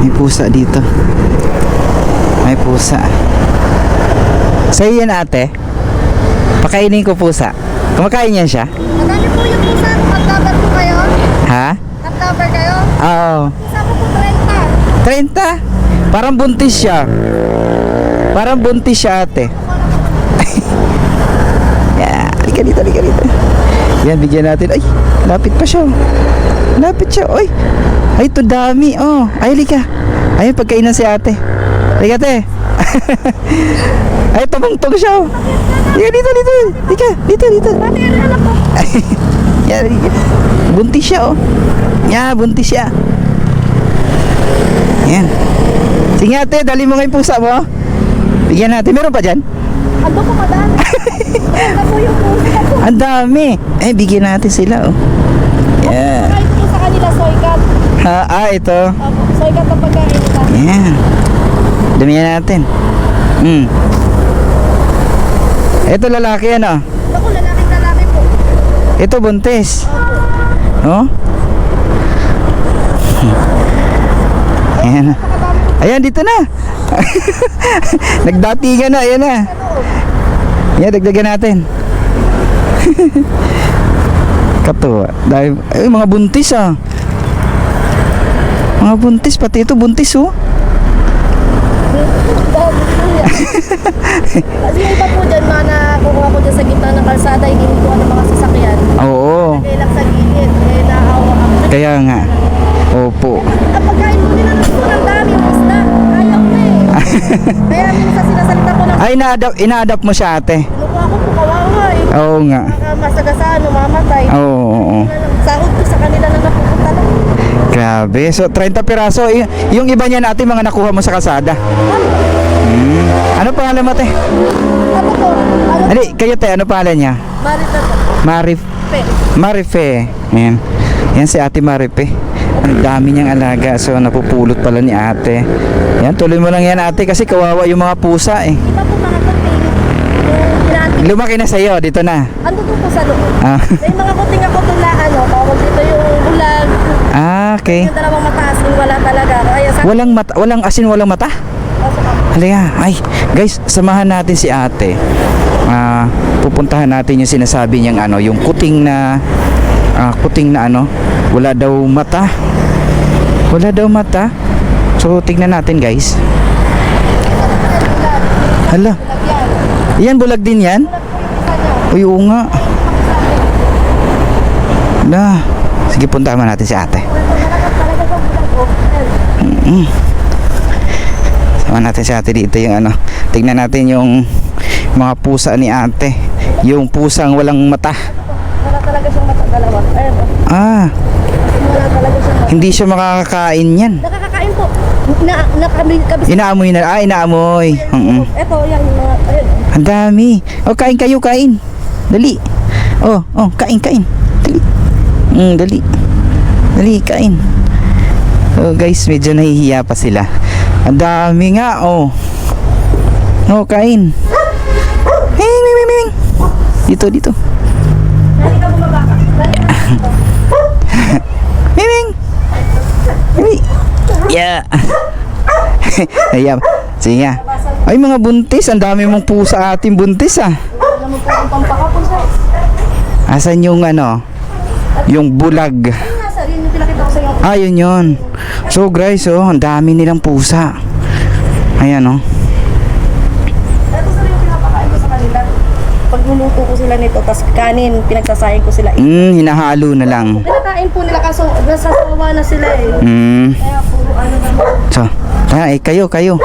May pusa dito. May pusa. Sa'yo yan ate? Pakainin ko pusa. Kumakain yan siya? Madami po yung pusa. Cat lover po kayo? Ha? Cat lover kayo? Oo. Isa po po 30. 30? Parang buntis siya. Parang buntis siya ate. yeah, halika dito, halika dito. Yan, bigyan natin. Ay, lapit pa siya. Lapit siya. Ay, ay, ito dami. Oh, ay, halika. Ayun, pagkainan si ate. Halika, ate. ay, tumungtong siya. oh. Halika dito, dito. Halika, dito, dito. Po. Yan, buntis siya, oh. Yeah, buntis siya. Yan. Sige ate, dali mo nga yung pusa mo. Bigyan natin. Meron pa dyan? Ando po madami. Ando po yung pusa. Ang dami. Eh, bigyan natin sila, oh. Yeah. Kahit po sa kanila, soy cat. Ha, ah, ito. Opo, soy cat ang pagkain nila. Yan. Damihan natin. Hmm. Ito lalaki, ano? Ako, lalaking lalaki po. Ito buntis. Oh? Ayan na. Ayan, dito na. Nagdatingan na, ayan na. Ayan, dagdagan natin. Katuwa. Dahil, ay, mga buntis ah. Mga buntis, pati ito buntis oh. Kasi yung iba po dyan, mga nakukuha ko dyan sa gitna ng kalsada, hinintuan ng mga sasakyan. Oo, Kaya lang sa gilid, eh, naawa kami. kaya nga. Opo. Ang pagkain po nila ng po ng dami, yung isda. Ayaw na eh. Kaya minsan sinasalita ko ng Ay, ina-adapt, ina-adapt mo siya ate. Kinukuha ko po kawawa eh. Oo nga. Masagasaan, mamatay. Oo, oo, oo. Sahod ko sa kanila na napupunta. Grabe. So, 30 piraso. Y- yung iba niya natin, mga nakuha mo sa kasada. Hmm. Ano pangalan mo, te? Ano po? Ano? Kayo, te. Ano pangalan niya? Marita po. Marif Pe. Marife. Yan. Yan si ate Marife. Ang dami niyang alaga. So, napupulot pala ni ate. Yan, tuloy mo lang yan, ate. Kasi kawawa yung mga pusa, eh. Iba po mga. Yung inaantik. Lumaki na sa'yo. Dito na. Ano po po sa loob? Ah, May mga kuting ako na ano. Ah okay. Yung dalawang mataas, wala talaga. Kaya sa... Walang mata, walang asin, walang mata. Ako. Halika, ay, guys, samahan natin si ate. Ah, pupuntahan natin yung sinasabi niyang ano, yung kuting na ah, kuting na ano, wala daw mata. Wala daw mata. So, tingnan natin, guys. Hala, yan. bulag din yan? Uy, oo nga. Na, sige, puntahan natin si ate. Oh. Sama natin si ate dito yung ano. Tingnan natin yung mga pusa ni ate. Yung pusang walang mata. Wala talaga siyang mata dalawa. Ayun oh. Ah, Wala talaga siyang mata. hindi siya makakakain yan. Nakakakain po. Na, nakabi, kabis. Inaamoy na, ah, inaamoy. Mm-mm. Ito, yan, mga, ayun. Ang dami. Oh, kain kayo, kain. Dali. Oh, oh, kain, kain. Dali. Mm, dali. Dali, kain. Oh, guys, medyo nahihiya pa sila. Ang dami nga, oh. Oh, kain. Hey, ming, ming, ming. Dito, dito. Miming! Miming! Yeah! Ayan. Sige nga. Ay, mga buntis. Ang dami mong pusa ating buntis, ah. Asan yung ano? Yung bulag. Iyo. Ah, yun. So, guys, oh, ang dami nilang pusa. Ayan, oh. Ito yung pinapakain ko sa kanila. Pag luluto ko sila nito, tas kanin, pinagsasayang ko sila. Mm, hinahalo na lang. Pinakain po nila kaso nasasawa na sila eh. Mm. Kaya puro ano naman. So, ay, kayo, kayo.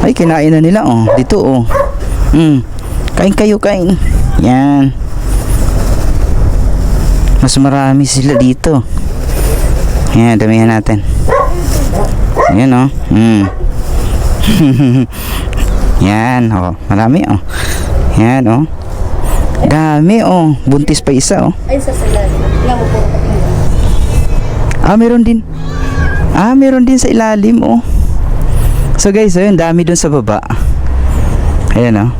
Ay, kinain na nila, oh. Dito, oh. Mm. Kain kayo, kain. Yan. Mas marami sila dito. Yan, damihan natin. Yan, oh. Mm. Yan, oh. Marami, oh. Yan, oh. Dami, oh. Buntis pa isa, oh. Ayun sa sila. Tingnan mo po. Ah, meron din. Ah, meron din sa ilalim, oh. So guys, ayun, dami dun sa baba. Ayan, oh.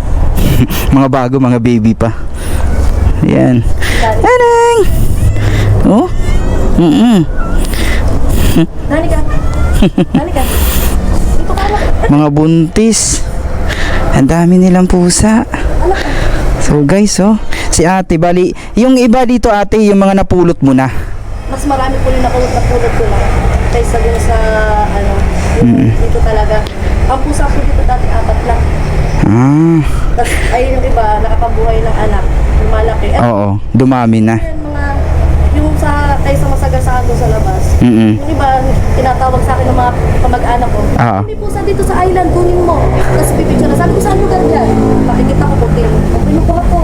mga bago, mga baby pa. Ayan. Anang! Oh? Mm-mm. Nani ka? Halika. Dito ka anak. Mga buntis. Ang dami nilang pusa. So guys, oh. Si ate, bali, yung iba dito ate, yung mga napulot mo na. Mas marami po yung napulot na pulot ko lang. Kaysa dun sa, ano, yung dito talaga. Ang pusa po dito dati apat lang. Ah, Tapos, ayun yung iba, nakakabuhay ng anak. Lumalaki. At oo, dumami na. yan, mga, yung sa, kaysa masagasaan doon sa labas. Mm-mm. Yung iba, tinatawag sa akin ng mga kamag-anak ko. Oo. May pusa dito sa island, kunin mo. Tapos pipicture na. Sabi ko, saan lugar yan? Makikita ko, puti. Pinukuha ko.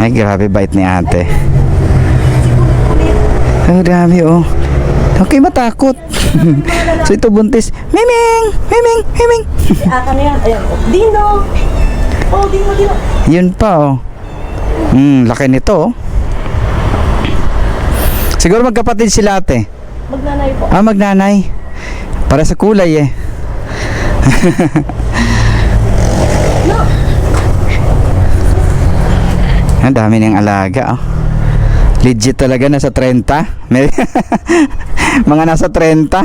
Ay, grabe bait ni ate. Kasi kulit-kulit. Ang dami, oh. Okay, matakot. so ito buntis. Miming! Miming! Miming! Si Aka na yan. Ayan. oh. Dino! Oh, Dino, Dino. Yun pa, oh. Hmm, laki nito, oh. Siguro magkapatid sila ate. Magnanay po. Ah, magnanay. Para sa kulay, eh. No! Ang dami niyang alaga, oh. Legit talaga, nasa 30. May mga nasa 30. Ayan pa.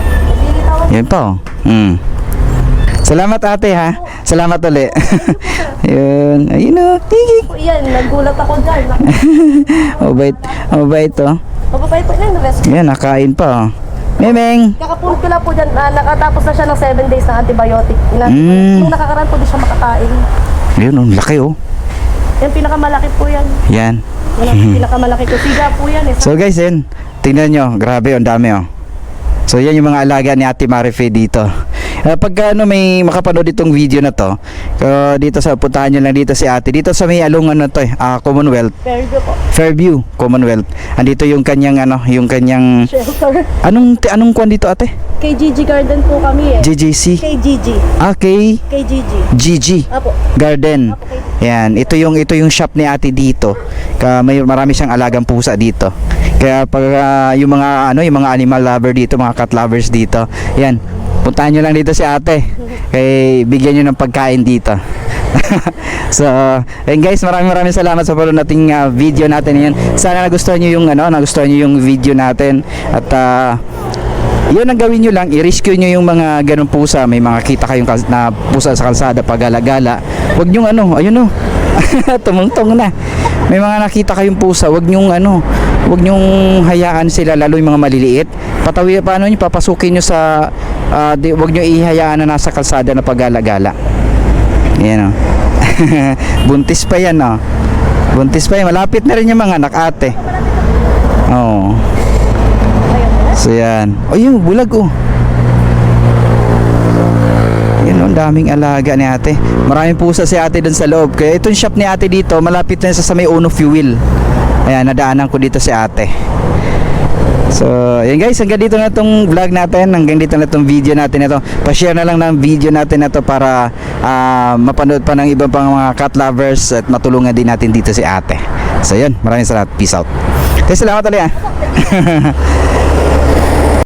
Naglilitawan. Yun pa, oh. Hmm. Salamat ate, ha. Salamat uli. Yun. Ayun, oh. Tiki. po yan. Nagulat ako dyan. Mabait. Mabait, oh. Mapapay po yan. Rest. Yan, nakain pa, oh. Memeng. Kakapulot ko lang po dyan. ah, nakatapos na siya ng 7 days na antibiotic. Ina- Mm. Nung nakaraan po di siya makakain. Yun, oh. Laki, oh. Yan pinakamalaki po yan. Yan. Yan ang pinakamalaki ko. Siga po yan eh. So guys, yun. Tingnan nyo. Grabe, ang dami, oh. So yan yung mga alaga ni Ate Marife dito. Uh, pagka ano, may makapanood itong video na to, uh, dito sa puntahan nyo lang dito si Ate. Dito sa may alungan na to, eh, ah, Commonwealth, good po. Fairview, Commonwealth. Andito yung kanyang ano, yung kanyang Shelter. anong anong kwan dito Ate? Kay Gigi Garden po kami eh. JJC. Kay Gigi. Ah, kay Kay Gigi. GG Apo. Garden. Apo kay Yan, ito yung ito yung shop ni Ate dito. Ka may marami siyang alagang pusa dito. Kaya pag ah, yung mga ano, yung mga animal lover dito, mga cat lovers dito. Yan. Puntahan nyo lang dito si Ate. Kay bigyan nyo ng pagkain dito. so, ayun guys, maraming maraming salamat sa panonood nating ah, video natin yan. Sana nagustuhan nyo yung ano, nagustuhan nyo yung video natin at ah, yun ang gawin nyo lang, i-rescue nyo yung mga ganong pusa. May mga kita kayong na pusa sa kalsada pag gala-gala. Huwag nyo ano, ayun o. Tumungtong na. May mga nakita kayong pusa, huwag nyo ano, huwag nyo hayaan sila, lalo yung mga maliliit. Patawi, paano nyo, papasukin nyo sa, ah, di, huwag nyo ihayaan na nasa kalsada na pag gala-gala. Yan o. Buntis pa yan o. Buntis pa yan. Malapit na rin yung mga anak ate. Oo. So yan. O yung bulag oh. Yan oh, ang daming alaga ni ate. Maraming pusa si ate dun sa loob. Kaya itong shop ni ate dito, malapit na sa may Uno Fuel. Ayan, nadaanan ko dito si ate. So, yan guys, hanggang dito na itong vlog natin, hanggang dito na itong video natin ito. Pa-share na lang ng video natin na to para ah, mapanood pa ng ibang pang mga cat lovers at matulungan din natin dito si ate. So, yun, maraming salamat. Peace out. Kaya salamat ulit ah.